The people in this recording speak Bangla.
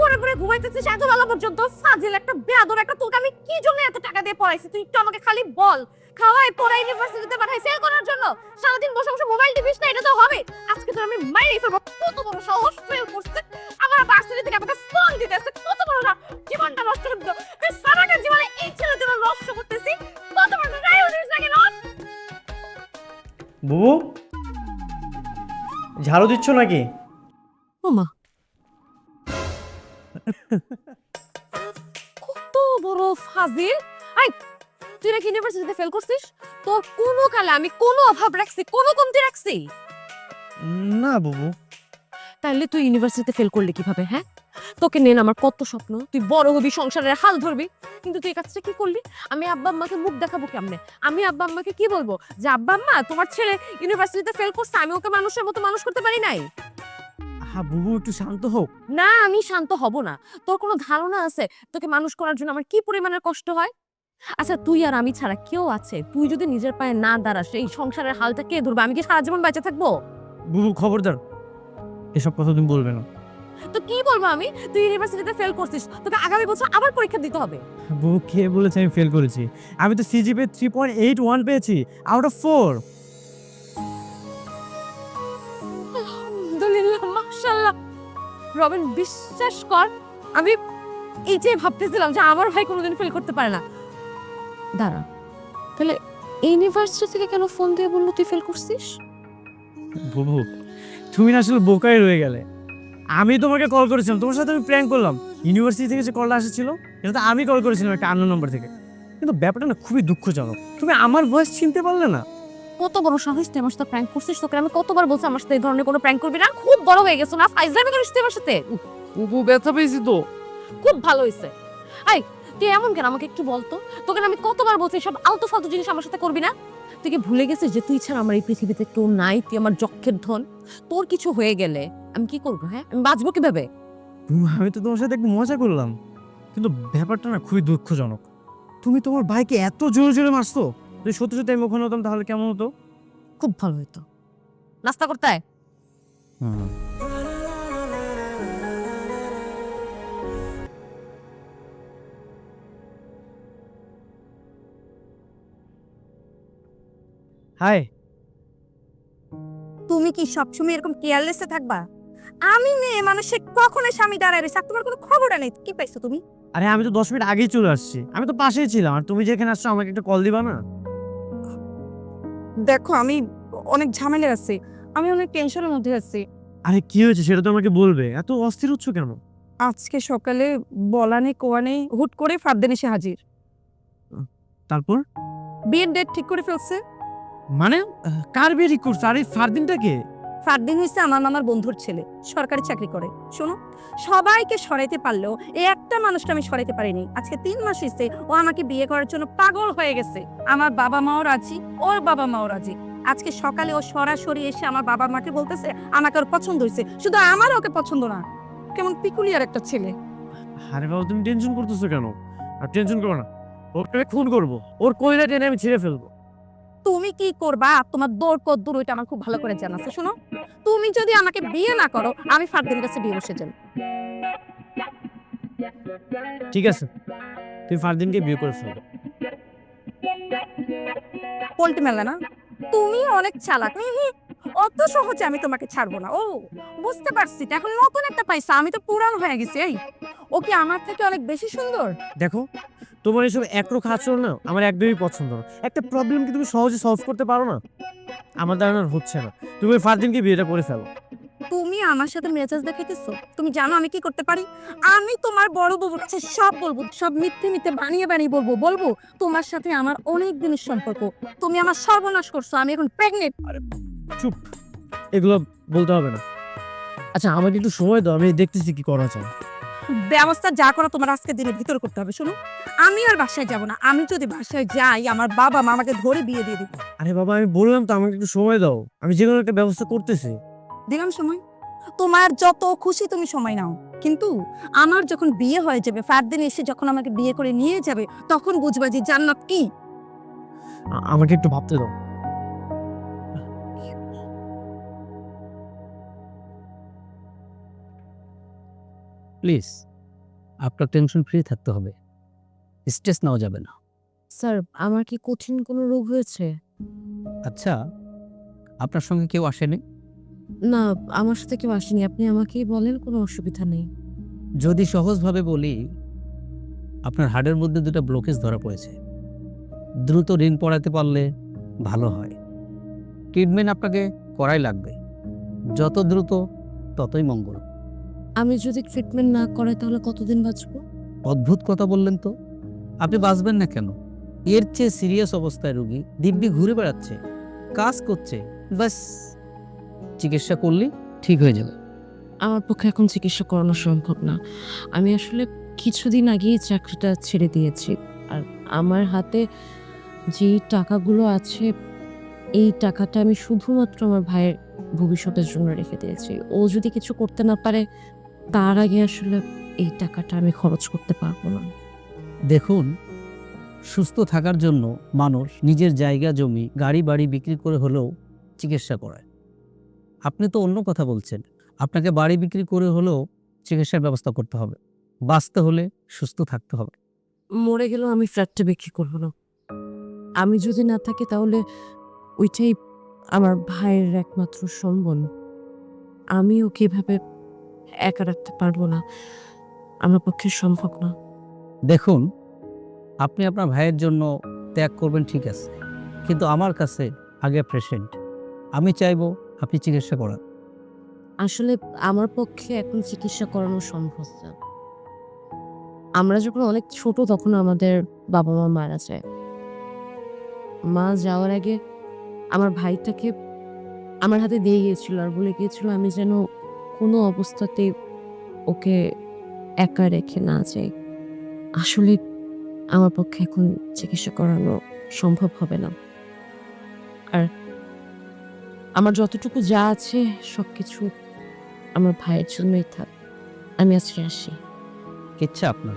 পরে পরে ঘুমাইতেছিস এত বেলা পর্যন্ত। ফাজিল একটা বেয়াদব একটা তোকে আমি কি জন্য এত টাকা দিয়ে পড়াইছি? তুই একটু আমাকে খালি বল খাওয়াই পড়াই ইউনিভার্সিটিতে পাঠাই সেল করার জন্য? সারাদিন বসে বসে মোবাইল টিপিস না এটা তো হবে। আজকে তো আমি মাইরে ফেলব। কত বড় সাহস ফেল করছে। আমার থেকে আমাকে ফোন দিতেছে কত বড় না জীবনটা নষ্ট করে দিল তুই সারাটা জীবনে এই ছেলে তোমার নষ্ট করতেছি। কত বড় রায় নাকি না বুবু ঝাড়ু দিচ্ছ নাকি? ওমা কত বড় ফাজিল। আই তুই নাকি ইউনিভার্সিটিতে ফেল করছিস? তোর কোনো কালে আমি কোনো অভাব রাখছি কোনো কমতি রাখছি। না বুবু। তাহলে তুই ইউনিভার্সিটিতে ফেল করলি কীভাবে হ্যাঁ? তোকে নেন আমার কত স্বপ্ন। তুই বড় হবি সংসারের হাল ধরবি। কিন্তু তুই এই কাজটা কি করলি? আমি আব্বা আম্মাকে মুখ দেখাবো কেমনে? আমি আব্বা আম্মাকে কি বলব? যে আব্বা আম্মা তোমার ছেলে ইউনিভার্সিটিতে ফেল করছে আমি ওকে মানুষের মতো মানুষ করতে পারি নাই। হ্যাঁ বুবু একটু শান্ত হোক। না আমি শান্ত হব না। তোর কোনো ধারণা আছে? তোকে মানুষ করার জন্য আমার কি পরিমাণের কষ্ট হয়? আচ্ছা তুই আর আমি ছাড়া কেউ আছে? তুই যদি নিজের পায়ে না দাঁড়াস এই সংসারের হালটা কে ধরবে? আমি কি সারা জীবন বেঁচে থাকব? বুবু খবরদার। এসব কথা তুমি বলবে না। তো কি বলব আমি? তুই ইউনিভার্সিটিতে ফেল করছিস। তোকে আগামী বছর আবার পরীক্ষা দিতে হবে। বুবু কে বলেছে আমি ফেল করেছি? আমি তো CGPA three point eight one পেয়েছি আউট অফ ফোর রবিন, বিশ্বাস কর, আমি এইটাই ভাবতেছিলাম যে আমার ভাই কোনোদিন ফেল করতে পারে না। দাঁড়া, তাহলে ইউনিভার্সিটি থেকে কেন ফোন দিয়ে বলল তুই ফেল করছিস? বুবু, তুমি না আসলে বোকাই রয়ে গেলে। আমি তোমাকে কল করেছিলাম, তোমার সাথে আমি প্র্যাঙ্ক করলাম। ইউনিভার্সিটি থেকে যে কলটা এসেছিল এটা তো আমি কল করেছিলাম একটা আন্ন নম্বর থেকে। কিন্তু ব্যাপারটা না খুবই দুঃখজনক। তুমি আমার ভয়েস চিনতে পারলে না? কত বড় সাহস তুই আমার সাথে প্র্যাঙ্ক করছিস? তোকে আমি কতবার বলছি আমার সাথে এই ধরনের কোনো প্র্যাঙ্ক করবি না? খুব বড় হয়ে গেছো না? ফাইজলামি করিস তুই আমার সাথে? বুবু ব্যথা পেয়েছি তো। খুব ভালো হয়েছে। আই তুই এমন কেন? আমাকে একটু বলতো তোকে আমি কতবার বলছি সব আলতু ফালতু জিনিস আমার সাথে করবি না? তুই কি ভুলে গেছিস যে তুই ছাড়া আমার এই পৃথিবীতে কেউ নাই? তুই আমার যক্ষের ধন। তোর কিছু হয়ে গেলে আমি কি করব হ্যাঁ? আমি বাঁচবো কীভাবে? বুবু, আমি তো তোমার সাথে একটু মজা করলাম। কিন্তু ব্যাপারটা না খুবই দুঃখজনক। তুমি তোমার ভাইকে এত জোরে জোরে মারছো। যদি সত্যি সত্যি আমি ওখানে হতাম তাহলে কেমন হতো? খুব ভালো হতো। নাস্তা করতে আয়। হাই। তুমি কি সবসময় এরকম কেয়ারলেসে থাকবা? আমি মেয়ে মানুষের কখনো স্বামী দাঁড়ায় রয়েছে। আর তোমার কোনো খবর নেই। কি পাইছো তুমি? আরে আমি তো দশ মিনিট আগেই চলে আসছি। আমি তো পাশেই ছিলাম। আর তুমি যেখানে আসছো আমাকে একটা কল দিবা না? দেখো আমি অনেক ঝামেলা আছে। আমি অনেক টেনশনের মধ্যে আছি। আরে কি হয়েছে? সেটা তো আমাকে বলবে। এত অস্থির হচ্ছ কেন? আজকে সকালে বলা নেই কোয়া নেই হুট করে ফারদিন এসে হাজির। তারপর? বিয়ের ডেট ঠিক করে ফেলছে। মানে কার বিয়ে ঠিক করছে? আরে ফারদিনটা কে? ফারদিন হচ্ছে আমার মামার বন্ধুর ছেলে, সরকারি চাকরি করে। শোনো, সবাইকে সরাইতে পারলেও এই একটা মানুষটা আমি সরাইতে পারিনি। আজকে তিন মাস হয়েছে ও আমাকে বিয়ে করার জন্য পাগল হয়ে গেছে। আমার বাবা মাও রাজি, ওর বাবা মাও রাজি। আজকে সকালে ও সরাসরি এসে আমার বাবা মাকে বলতেছে, আমাকে ওর পছন্দ হয়েছে শুধু আমার ওকে পছন্দ না, কেমন পিকুলিয়ার একটা ছেলে। আরে বাবা, তুমি টেনশন করতেছো কেন? আর টেনশন করো না। ওকে খুন করব। ওর কইলা টেনে আমি ছিঁড়ে ফেলব। তুমি কি করবা? তোমার দৌড় কদ্দুর ওইটা আমার খুব ভালো করে জানা আছে। শোনো তুমি যদি আমাকে বিয়ে না করো আমি ফারদিনের কাছে বিয়ে বসে যাব। ঠিক আছে। তুই ফারদিনকে বিয়ে করে ফেলব পোল্ট্রি মেলা না? তুমি অনেক চালাক। অত সহজে আমি তোমাকে ছাড়বো না। ও বুঝতে পারছি। এখন নতুন একটা পাইছা। আমি তো পুরান হয়ে গেছি এই। ও কি আমার থেকে অনেক বেশি সুন্দর? দেখো তোমার এসব একরোখ আচরণ না আমার একদমই পছন্দ না। একটা প্রবলেম কি তুমি সহজে সলভ করতে পারো না? আমার দ্বারা হচ্ছে না। তুমি ওই ফারদিনকে বিয়েটা করে ফেলো। তুমি আমার সাথে মেজাজ দেখাইতেছো? তুমি জানো আমি কি করতে পারি? আমি তোমার বড় বউর কাছে সব বলব সব মিথ্যে মিথ্যে বানিয়ে বানিয়ে বলব বলব তোমার সাথে আমার অনেক দিনের সম্পর্ক। তুমি আমার সর্বনাশ করছ আমি এখন প্রেগনেন্ট চুপ। এগুলো বলতে হবে না। আচ্ছা আমাকে একটু সময় দাও আমি দেখতেছি কি করা যায়। ব্যবস্থা যা করা তোমার আজকে দিনের ভিতরে করতে হবে শোনো। আমি আর বাসায় যাব না আমি যদি বাসায় যাই আমার বাবা মা আমাকে ধরে বিয়ে দিয়ে দিবে। আরে বাবা আমি বললাম তো আমাকে একটু সময় দাও। আমি যে কোনো একটা ব্যবস্থা করতেছি। দিলাম সময়? তোমার যত খুশি তুমি সময় নাও। কিন্তু আমার যখন বিয়ে হয়ে যাবে ফারদিন এসে যখন আমাকে বিয়ে করে নিয়ে যাবে তখন বুঝবা যে জান্নাত কি। আমাকে একটু ভাবতে দাও। প্লিজ আপনার টেনশন ফ্রি থাকতে হবে। স্ট্রেস নেওয়া যাবে না। স্যার আমার কি কঠিন কোনো রোগ হয়েছে? আচ্ছা আপনার সঙ্গে কেউ আসেনি? না আমার সাথে কেউ আসেনি। আপনি আমাকেই বলেন কোনো অসুবিধা নেই। যদি সহজভাবে বলি আপনার হাড়ের মধ্যে দুটো ব্লকেজ ধরা পড়েছে। দ্রুত ঋণ পড়াতে পারলে ভালো হয়। ট্রিটমেন্ট আপনাকে করাই লাগবে। যত দ্রুত ততই মঙ্গল। আমি যদি ট্রিটমেন্ট না করাই তাহলে কতদিন বাঁচবো? অদ্ভুত কথা বললেন তো। আপনি বাঁচবেন না কেন? এর চেয়ে সিরিয়াস অবস্থায় রোগী দিব্যি ঘুরে বেড়াচ্ছে কাজ করছে বাস চিকিৎসা করলেই ঠিক হয়ে যাবে। আমার পক্ষে এখন চিকিৎসা করানো সম্ভব না। আমি আসলে কিছুদিন আগেই চাকরিটা ছেড়ে দিয়েছি। আর আমার হাতে যে টাকাগুলো আছে এই টাকাটা আমি শুধুমাত্র আমার ভাইয়ের ভবিষ্যতের জন্য রেখে দিয়েছি। ও যদি কিছু করতে না পারে তার আগে আসলে এই টাকাটা আমি খরচ করতে পারব না। দেখুন সুস্থ থাকার জন্য মানুষ নিজের জায়গা জমি গাড়ি বাড়ি বিক্রি করে হলেও চিকিৎসা করায়। আপনি তো অন্য কথা বলছেন। আপনাকে বাড়ি বিক্রি করে হলেও চিকিৎসার ব্যবস্থা করতে হবে। বাঁচতে হলে সুস্থ থাকতে হবে। মরে গেলেও আমি ফ্ল্যাটটা বিক্রি করব না। আমি যদি না থাকি তাহলে ওইটাই আমার ভাইয়ের একমাত্র সম্বল। আমি ওকে এভাবে একা রাখতে পারব না। আমার পক্ষে সম্ভব না। দেখুন আপনি আপনার ভাইয়ের জন্য ত্যাগ করবেন ঠিক আছে। কিন্তু আমার কাছে আগে পেশেন্ট আমি চাইব আপনি চিকিৎসা করান। আসলে আমার পক্ষে এখন চিকিৎসা করানো সম্ভব না। আমরা যখন অনেক ছোট তখন আমাদের বাবা মা মারা যায়। মা যাওয়ার আগে আমার ভাইটাকে আমার হাতে দিয়ে গিয়েছিল আর বলে গিয়েছিল আমি যেন কোনো অবস্থাতেই ওকে একা রেখে না যাই। আসলে আমার পক্ষে এখন চিকিৎসা করানো সম্ভব হবে না। আর আমার যতটুকু যা আছে সব কিছু আমার ভাইয়ের জন্যই থাক। আমি আজকে আসি। ইচ্ছা আপনার।